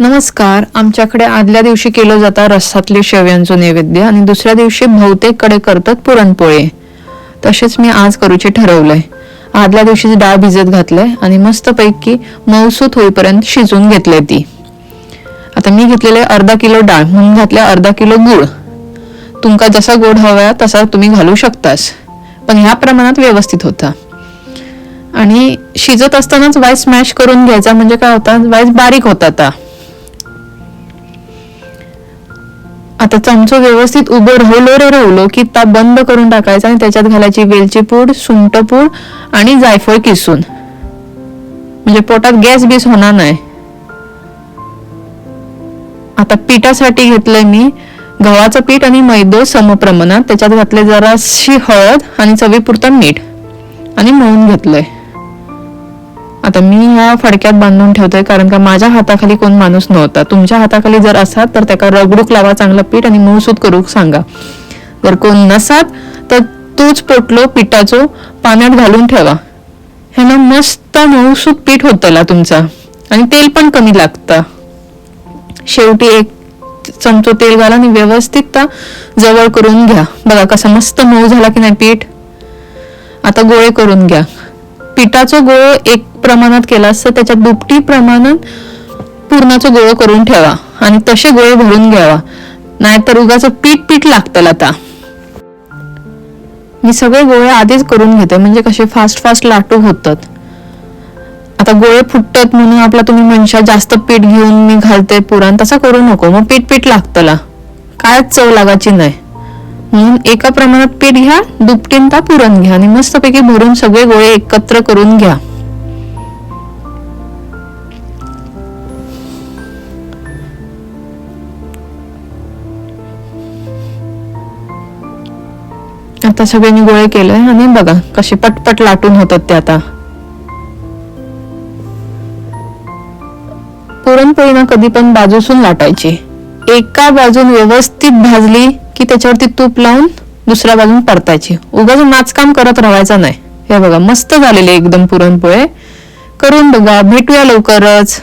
नमस्कार. आमच्याकडे आदल्या दिवशी केलं जातं रस्सातले शेव्यांचं नैवेद्य आणि दुसऱ्या दिवशी बहुतेककडे करतात पुरणपोळी. तसेच मी आज करूचे ठरवलंय. आदल्या दिवशीच डाळ भिजत घातलंय आणि मस्तपैकी मऊसूत होईपर्यंत शिजवून घेतले ती. आता मी घेतलेले अर्धा किलो डाळ म्हणून घातले अर्धा किलो गूळ. तुमका जसा गोड हवा तसा तुम्ही घालू शकतास. पण ह्या प्रमाणात व्यवस्थित होता. आणि शिजत असतानाच वाईस स्मॅश करून घ्यायचा म्हणजे काय होता? वाईस बारीक होता आता. आता चमचो व्यवस्थित उभं राहलो रे रवलो की ताप बंद करून टाकायचा आणि त्याच्यात घालायची वेलची पूड सुंठ पूड आणि जायफळ किसून. म्हणजे पोटात गॅस बीस होणार नाही. आता पिठासाठी घेतलंय मी गव्हाचं पीठ आणि मैदो समप्रमाणात त्याच्यात घातले जराशी हळद आणि चवीपुरतं मीठ. आणि मळून घेतलंय. आता मी ह्या फडक्यात बांधून ठेवतोय कारण का माझ्या हाताखाली कोण माणूस नव्हता. तुमच्या हाताखाली जर असात तर त्याका रगडूक लावा चांगलं पीठ आणि मूळसूत करू सांगा. जर कोण नसात तर तोच पोटलो पिठाचो पाण्यात घालून ठेवा. ह्यानं मस्त मऊसूत पीठ होतला तुमचा. आणि तेल पण कमी लागतं. शेवटी एक चमचो तेल घाला आणि व्यवस्थित जवळ करून घ्या. बघा कसा मस्त मऊ झाला की नाही पीठ? आता गोळे करून घ्या. पिठाचा गोळ एक प्रमाणात केला असतं त्याच्यात दुपटी प्रमाणात पूर्णाचा गोळ करून ठेवा आणि तसे गोळे भरून घ्यावा. नाहीतर उगाच पीठ पीठ लागतं आता मी सगळे गोळे आधीच करून घेते म्हणजे कसे फास्ट फास्ट लाटू होतात. आता गोळे फुटतात म्हणून आपला तुम्ही म्हणशा जास्त पीठ घेऊन मी घालते पुरण तसं करू नको मग पीठ पीठ लागतला. काय चव लागायची नाही. म्हणून एका प्रमाणात पीठ घ्या दुपटीनता पुरण घ्या आणि मस्तपैकी भरून सगळे गोळे एकत्र करून घ्या. आता सगळ्यांनी गोळे केले आणि बघा कसे पटपट लाटून होतात ते आता. पुरणपोळी ना कधी पण बाजूसून लाटायची. एका बाजून व्यवस्थित भाजली की त्याच्यावरती तूप लावून दुसऱ्या बाजून परतायची. उगाच नाचकाम करत राहायचा नाही. हे बघा मस्त झालेले एकदम पुरणपोळे. करून बघा भेटूया लवकरच.